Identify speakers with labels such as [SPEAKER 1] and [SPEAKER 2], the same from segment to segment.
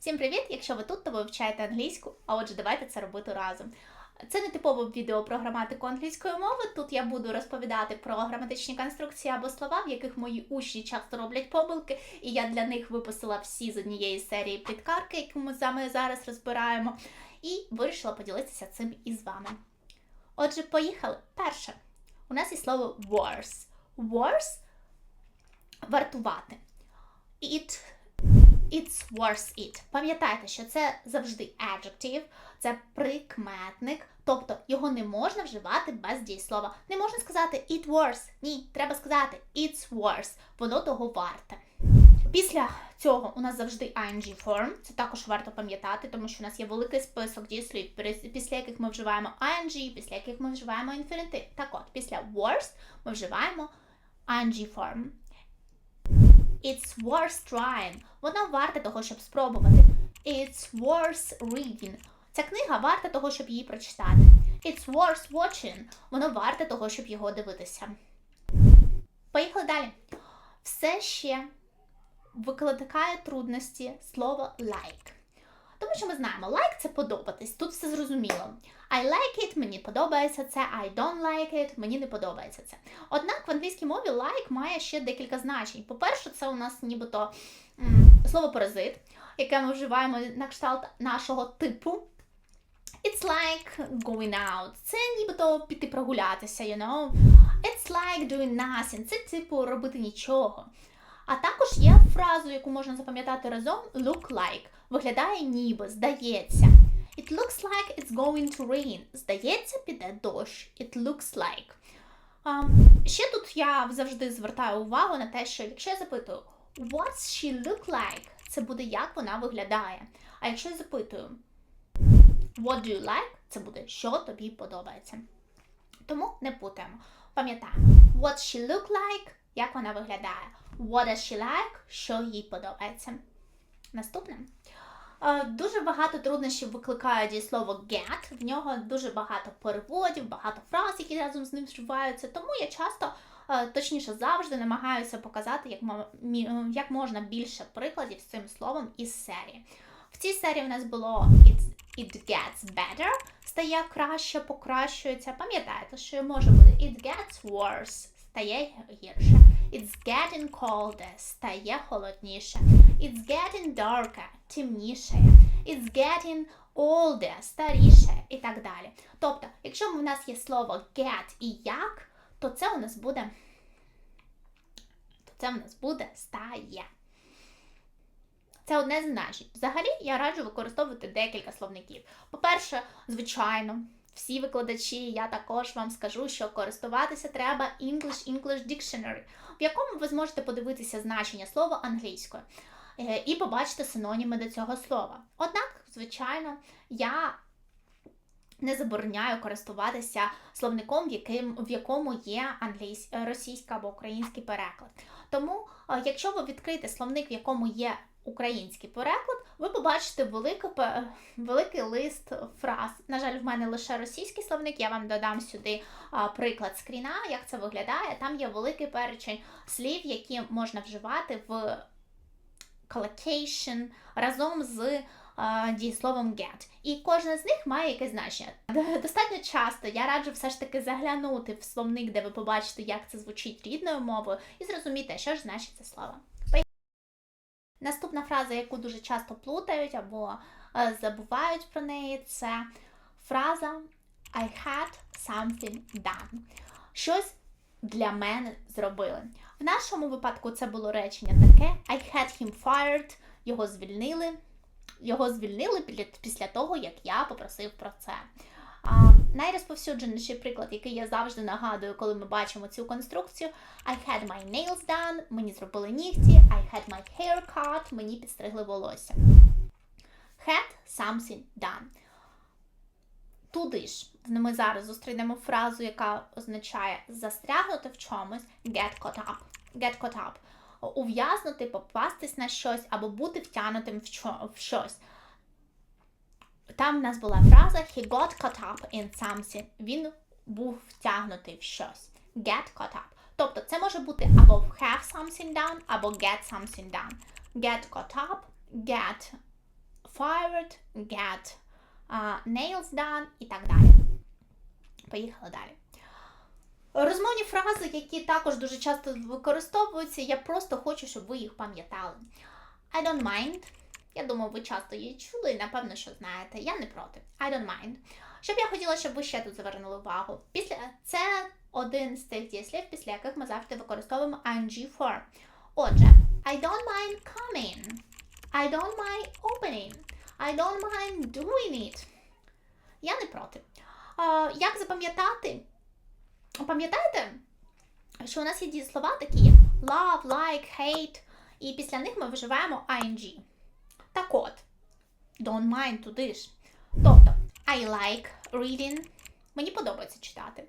[SPEAKER 1] Всім привіт! Якщо ви тут, то ви вивчаєте англійську, а отже, давайте це робити разом. Це не типове відео про граматику англійської мови. Тут я буду розповідати про граматичні конструкції або слова, в яких мої учні часто роблять помилки, і я для них виписала всі з однієї серії підкарки, які ми вами зараз розбираємо, і вирішила поділитися цим із вами. Отже, поїхали. Перше, у нас є слово worse. Worse – вартувати. It It's worth it. Пам'ятайте, що це завжди adjective, це прикметник, тобто його не можна вживати без дієслова. Не можна сказати it worth. Ні, треба сказати it's worth. Воно того варте. Після цього у нас завжди ing form. Це також варто пам'ятати, тому що у нас є великий список дієслів, після яких ми вживаємо ing, після яких ми вживаємо інфінітив. Так от, після worth ми вживаємо ing form. It's worth trying. Вона варта того, щоб спробувати. It's worth reading. Ця книга варта того, щоб її прочитати. It's worth watching. Воно варте того, щоб його дивитися. Поїхали далі. Все ще викликає трудності слово like. Тому що ми знаємо, like це подобатись. Тут все зрозуміло. I like it, мені подобається це, I don't like it, мені не подобається це. Однак в англійській мові like має ще декілька значень. По-перше, це у нас нібито слово паразит, яке ми вживаємо на кшталт нашого типу. It's like going out. Це нібито піти прогулятися, you know. It's like doing nothing. Це типу робити нічого. А також є фразу, яку можна запам'ятати разом look like. Виглядає ніби, здається. It looks like it's going to rain. Здається, піде дощ. It looks like. Um, ще тут я завжди звертаю увагу на те, що якщо я запитую What's she look like? Це буде як вона виглядає. А якщо я запитую What do you like? Це буде що тобі подобається. Тому не путаємо. Пам'ятаємо, What she look like? Як вона виглядає. What does she like? Що їй подобається. Наступне. Дуже багато труднощів викликає дієслово get. В нього дуже багато переводів, багато фраз, які разом з ним вживаються. Тому я часто, точніше, завжди намагаюся показати, як як можна більше прикладів з цим словом із серії. В цій серії в нас було It's, It gets better, стає краще, покращується. Пам'ятаєте, що може бути It gets worse, стає гірше. It's getting colder, стає холодніше. It's getting darker, темніше. It's getting older, старіше і так далі. Тобто, якщо в нас є слово get і як, то це у нас буде то це у нас буде стає. Це одне з значень. Взагалі, я раджу використовувати декілька словників. По-перше, звичайно всі викладачі, я також вам скажу, що користуватися треба English English Dictionary, в якому ви зможете подивитися значення слова англійською е, і побачити синоніми до цього слова. Однак, звичайно, я не забороняю користуватися словником, в яким, в якому є англійсь, російська або український переклад. Тому, е, якщо ви відкрите словник, в якому є український переклад, ви побачите великий, великий лист фраз. На жаль, в мене лише російський словник, я вам додам сюди приклад скріна, як це виглядає. Там є великий перечень слів, які можна вживати в collocation разом з дієсловом get. І кожен з них має якесь значення. Достатньо часто я раджу все ж таки заглянути в словник, де ви побачите, як це звучить рідною мовою, і зрозуміти, що ж значить це слово. Наступна фраза, яку дуже часто плутають або е, забувають про неї, це фраза I had something done. Щось для мене зробили. В нашому випадку це було речення таке: I had him fired, його звільнили. Його звільнили після того, як я попросив про це. Найрозповсюдженіший приклад, який я завжди нагадую, коли ми бачимо цю конструкцію: I had my nails done, мені зробили нігті, I had my hair cut, мені підстригли волосся. Had something done. Туди ж ми зараз зустрінемо фразу, яка означає застрягнути в чомусь, get caught up. Get caught up. Ув'язнути, попастись на щось або бути втягнутим в щось. Там в нас була фраза he got caught up in something. Він був втягнутий в щось. Get caught up. Тобто це може бути або have something done, або get something done. Get caught up, get fired, get а, nails done і так далі. Поїхали далі. Розмовні фрази, які також дуже часто використовуються, я просто хочу, щоб ви їх пам'ятали. I don't mind. Я думаю, ви часто її чули і напевно, що знаєте. Я не проти. I don't mind. Що б я хотіла, щоб ви ще тут звернули увагу. Після це один з тих дієслів, після яких ми завжди використовуємо ing form. Отже, I don't mind coming. I don't mind opening. I don't mind doing it. Я не проти. А, як запам'ятати? Пам'ятаєте, що у нас є дієслова такі як love, like, hate, і після них ми вживаємо ing. Так от, don't mind туди ж. Тобто, I like reading. Мені подобається читати.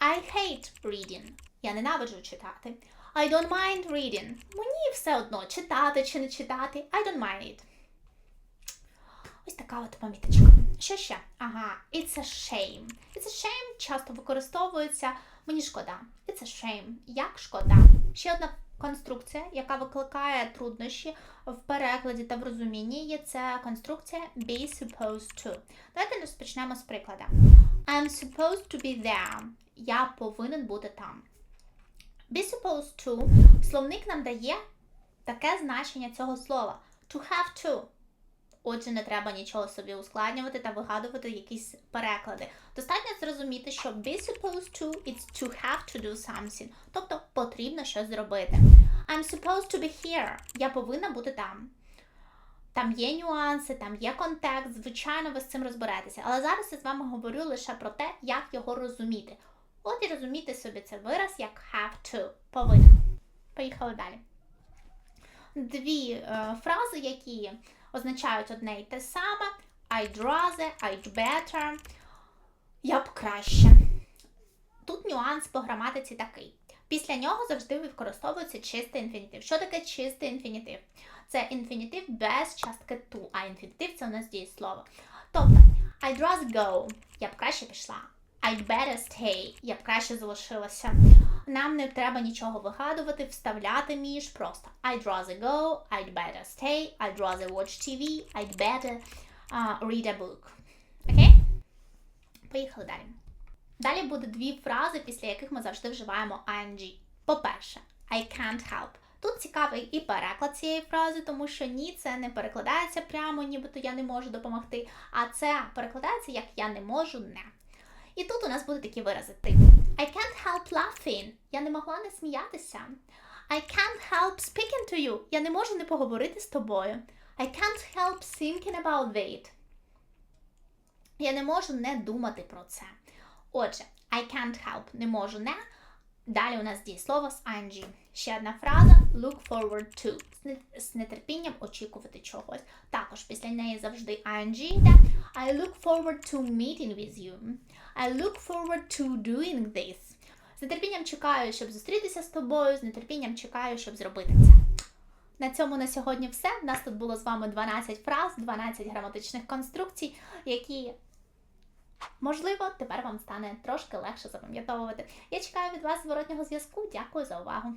[SPEAKER 1] I hate reading. Я ненавиджу читати. I don't mind reading. Мені все одно читати чи не читати. I don't mind it. Ось така от поміточка. Що ще? Ага, it's a shame. It's a shame часто використовується. Мені шкода. It's a shame. Як шкода. Ще одна конструкція, яка викликає труднощі в перекладі та в розумінні, є це конструкція be supposed to. Давайте розпочнемо з прикладу. I'm supposed to be there. Я повинен бути там. Be supposed to. Словник нам дає таке значення цього слова. To have to. Отже, не треба нічого собі ускладнювати та вигадувати якісь переклади. Достатньо зрозуміти, що be supposed to it's to have to do something. Тобто потрібно щось зробити. I'm supposed to be here. Я повинна бути там. Там є нюанси, там є контекст, звичайно, ви з цим розберетеся. Але зараз я з вами говорю лише про те, як його розуміти. От і розуміти собі цей вираз як have to. Повинен. Поїхали далі. Дві е, фрази, які означають одне і те саме. I'd rather, I'd better. Я б краще. Тут нюанс по граматиці такий. Після нього завжди використовується чистий інфінітив. Що таке чистий інфінітив? Це інфінітив без частки to, а інфінітив це у нас дієслово. Тобто, I'd rather go, я б краще пішла. I'd better stay, я б краще залишилася. Нам не треба нічого вигадувати, вставляти між просто I'd rather go, I'd better stay, I'd rather watch TV, I'd better uh, read a book. Окей? Поїхали далі. Далі буде дві фрази, після яких ми завжди вживаємо ing. По-перше, I can't help. Тут цікавий і переклад цієї фрази, тому що ні, це не перекладається прямо, нібито я не можу допомогти, а це перекладається як я не можу не. І тут у нас будуть такі вирази типу help laughing. Я не могла не сміятися. I can't help speaking to you. Я не можу не поговорити з тобою. I can't help thinking about it. Я не можу не думати про це. Отже, I can't help не можу не. Далі у нас дієслово з ing. Ще одна фраза look forward to. З нетерпінням очікувати чогось. Також після неї завжди ing йде. I look forward to meeting with you. I look forward to doing this. З нетерпінням чекаю, щоб зустрітися з тобою, з нетерпінням чекаю, щоб зробити це. На цьому на сьогодні все. У нас тут було з вами 12 фраз, 12 граматичних конструкцій, які, можливо, тепер вам стане трошки легше запам'ятовувати. Я чекаю від вас зворотнього зв'язку. Дякую за увагу.